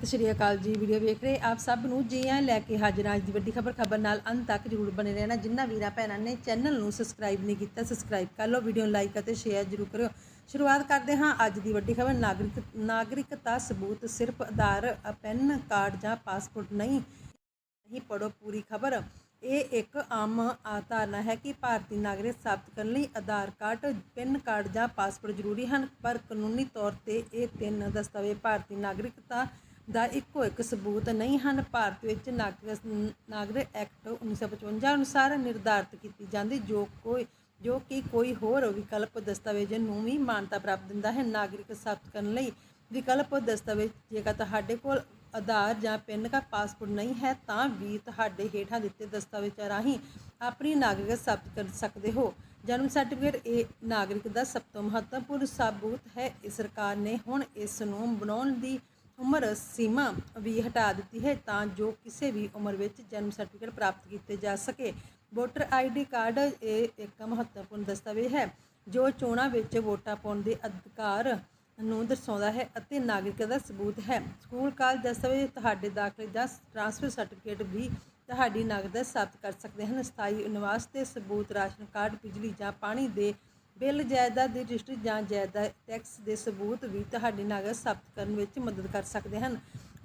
ਸਤਿ ਸ਼੍ਰੀ ਅਕਾਲ ਜੀ, ਵੀਡੀਓ ਵੇਖ ਰਹੇ ਆਪ ਸਭ ਨੂੰ, ਜੀ ਆਇਆਂ ਲੈ ਕੇ ਹਾਜ਼ਰ ਅੱਜ ਦੀ ਵੱਡੀ ਖਬਰ ਖਬਰ ਨਾਲ ਅੰਤ ਤੱਕ ਜਰੂਰ ਬਣੇ ਰਹਿਣਾ। ਜਿੰਨਾ ਵੀਰਾਂ ਭੈਣਾਂ ਨੇ ਚੈਨਲ ਨੂੰ ਸਬਸਕ੍ਰਾਈਬ ਨਹੀਂ ਕੀਤਾ ਸਬਸਕ੍ਰਾਈਬ ਕਰ ਲਓ, ਵੀਡੀਓ ਨੂੰ ਲਾਈਕ ਅਤੇ ਸ਼ੇਅਰ ਜਰੂਰ ਕਰਿਓ। ਸ਼ੁਰੂਆਤ ਕਰਦੇ ਹਾਂ ਅੱਜ ਦੀ ਵੱਡੀ ਖਬਰ, ਨਾਗਰਿਕ, ਨਾਗਰਿਕਤਾ ਸਬੂਤ ਸਿਰਫ ਆਧਾਰ, ਪੈਨ ਕਾਰਡ ਜਾਂ ਪਾਸਪੋਰਟ ਨਹੀਂ ਨਹੀਂ ਪੜੋ ਪੂਰੀ ਖਬਰ। ਇਹ ਇੱਕ ਆਮ ਧਾਰਨਾ ਹੈ ਕਿ ਭਾਰਤੀ ਨਾਗਰਿਕ ਸਾਬਤ ਕਰਨ ਲਈ ਆਧਾਰ ਕਾਰਡ, ਪੈਨ ਕਾਰਡ ਜਾਂ ਪਾਸਪੋਰਟ ਜ਼ਰੂਰੀ ਹਨ, ਪਰ ਕਾਨੂੰਨੀ ਤੌਰ ਤੇ ਇਹ ਤਿੰਨ ਦਸਤਾਵੇਜ਼ ਭਾਰਤੀ ਨਾਗਰਿਕਤਾ ਦਾ ਇੱਕੋ ਇੱਕ ਸਬੂਤ ਨਹੀਂ ਹਨ। ਭਾਰਤ ਵਿੱਚ ਨਾਗਰਿਕ ਨਾਗਰਿਕ ਐਕਟ 1955 ਅਨੁਸਾਰ ਨਿਰਧਾਰਤ ਕੀਤੀ ਜਾਂਦੀ, ਜੋ ਕੋਈ ਜੋ ਕਿ ਕੋਈ ਹੋਰ ਵਿਕਲਪ ਦਸਤਾਵੇਜ਼ ਨੂੰ ਵੀ ਮਾਨਤਾ ਪ੍ਰਾਪਤ ਦਿੰਦਾ ਹੈ। ਨਾਗਰਿਕ ਸਾਬਤ ਕਰਨ ਲਈ ਵਿਕਲਪ ਦਸਤਾਵੇਜ਼, ਜੇਕਰ ਤੁਹਾਡੇ ਕੋਲ ਆਧਾਰ ਜਾਂ ਪਿੰਨ ਕਾਰਡ, ਪਾਸਪੋਰਟ ਨਹੀਂ ਹੈ, ਤਾਂ ਵੀ ਤੁਹਾਡੇ ਹੇਠਾਂ ਦਿੱਤੇ ਦਸਤਾਵੇਜ਼ਾਂ ਰਾਹੀਂ ਆਪਣੀ ਨਾਗਰਿਕਤਾ ਸਾਬਤ ਕਰ ਸਕਦੇ ਹੋ। ਜਨਮ ਸਰਟੀਫਿਕੇਟ ਇਹ ਨਾਗਰਿਕ ਦਾ ਸਭ ਤੋਂ ਮਹੱਤਵਪੂਰਨ ਸਬੂਤ ਹੈ। ਇਸ ਸਰਕਾਰ ਨੇ ਹੁਣ ਇਸ ਨੂੰ ਬਣਾਉਣ ਦੀ ਉਮਰ ਸੀਮਾ ਵੀ ਹਟਾ ਦਿੱਤੀ ਹੈ ਤਾਂ ਜੋ ਕਿਸੇ ਵੀ ਉਮਰ ਵਿੱਚ ਜਨਮ ਸਰਟੀਫਿਕੇਟ ਪ੍ਰਾਪਤ ਕੀਤੇ ਜਾ ਸਕੇ। ਵੋਟਰ ਆਈਡੀ ਕਾਰਡ ਇਹ ਇੱਕ ਮਹੱਤਵਪੂਰਨ ਦਸਤਾਵੇਜ਼ ਹੈ ਜੋ ਚੋਣਾਂ ਵਿੱਚ ਵੋਟਾਂ ਪਾਉਣ ਦੇ ਅਧਿਕਾਰ ਨੂੰ ਦਰਸਾਉਂਦਾ ਹੈ ਅਤੇ ਨਾਗਰਿਕਤਾ ਦਾ ਸਬੂਤ ਹੈ। ਸਕੂਲ, ਕਾਲਜ ਦਸਤਾਵੇਜ਼ ਤੁਹਾਡੇ ਦਾਖਲੇ ਜਾਂ ਟ੍ਰਾਂਸਫਰ ਸਰਟੀਫਿਕੇਟ ਵੀ ਤੁਹਾਡੀ ਨਾਗਰਿਕਤਾ ਸਾਬਤ ਕਰ ਸਕਦੇ ਹਨ। ਸਥਾਈ ਨਿਵਾਸ ਤੇ ਸਬੂਤ ਰਾਸ਼ਨ ਕਾਰਡ, ਬਿਜਲੀ ਜਾਂ ਪਾਣੀ ਦੇ ਬਿੱਲ ਜਾਇਦਾਦ ਦੀ ਰਜਿਸਟਰੀ ਜਾਂ ਜਾਇਦਾਦ ਟੈਕਸ ਦੇ ਸਬੂਤ ਵੀ ਤੁਹਾਡੀ ਨਾਗਰਿਕਤਾ ਸਾਬਤ ਕਰਨ ਵਿੱਚ ਮਦਦ ਕਰ ਸਕਦੇ ਹਨ।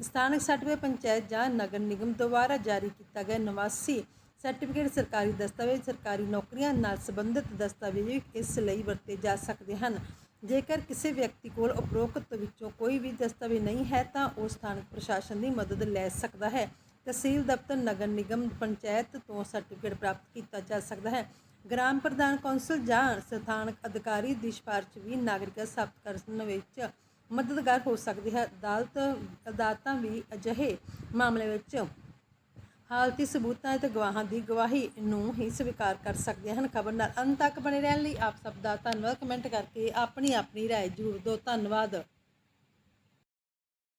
ਸਥਾਨਕ ਸਰਟੀਫਿਕੇਟ ਪੰਚਾਇਤ ਜਾਂ ਨਗਰ ਨਿਗਮ ਦੁਆਰਾ ਜਾਰੀ ਕੀਤਾ ਗਿਆ ਨਿਵਾਸੀ ਸਰਟੀਫਿਕੇਟ ਸਰਕਾਰੀ ਦਸਤਾਵੇਜ਼, ਸਰਕਾਰੀ ਨੌਕਰੀਆਂ ਨਾਲ ਸੰਬੰਧਿਤ ਦਸਤਾਵੇਜ਼ ਇਸ ਲਈ ਵਰਤੇ ਜਾ ਸਕਦੇ ਹਨ। ਜੇਕਰ ਕਿਸੇ ਵਿਅਕਤੀ ਕੋਲ ਉਪਰੋਕਤ ਵਿੱਚੋਂ ਕੋਈ ਵੀ ਦਸਤਾਵੇਜ਼ ਨਹੀਂ ਹੈ, ਤਾਂ ਉਹ ਸਥਾਨਕ ਪ੍ਰਸ਼ਾਸਨ ਦੀ ਮਦਦ ਲੈ ਸਕਦਾ ਹੈ। ਤਹਿਸੀਲ ਦਫ਼ਤਰ ਨਗਰ ਨਿਗਮ ਪੰਚਾਇਤ ਤੋਂ ਸਰਟੀਫਿਕੇਟ ਪ੍ਰਾਪਤ ਕੀਤਾ ਜਾ ਸਕਦਾ ਹੈ। ਗ੍ਰਾਮ ਪ੍ਰਧਾਨ ਕੌਂਸਲ ਜਾਂ ਸਥਾਨਕ ਅਧਿਕਾਰੀ ਦੀ ਸਿਫਾਰਸ਼ ਵੀ ਨਾਗਰਿਕਤਾ ਸਾਬਤ ਕਰਨ ਵਿੱਚ ਮਦਦਗਾਰ ਹੋ ਸਕਦੀ ਹੈ ਅਦਾਲਤ ਅਦਾਲਤਾਂ ਵੀ ਅਜਿਹੇ ਮਾਮਲੇ ਵਿੱਚ ਹਾਲਤੀ ਸਬੂਤਾਂ ਅਤੇ ਗਵਾਹਾਂ ਦੀ ਗਵਾਹੀ ਨੂੰ ਹੀ ਸਵੀਕਾਰ ਕਰ ਸਕਦੇ ਹਨ ਖਬਰ ਨਾਲ ਅੰਤ ਤੱਕ ਬਣੇ ਰਹਿਣ ਲਈ ਆਪ ਸਭ ਦਾ ਧੰਨਵਾਦ ਕਮੈਂਟ ਕਰਕੇ ਆਪਣੀ ਆਪਣੀ رائے ਜ਼ਰੂਰ ਦਿਓ ਧੰਨਵਾਦ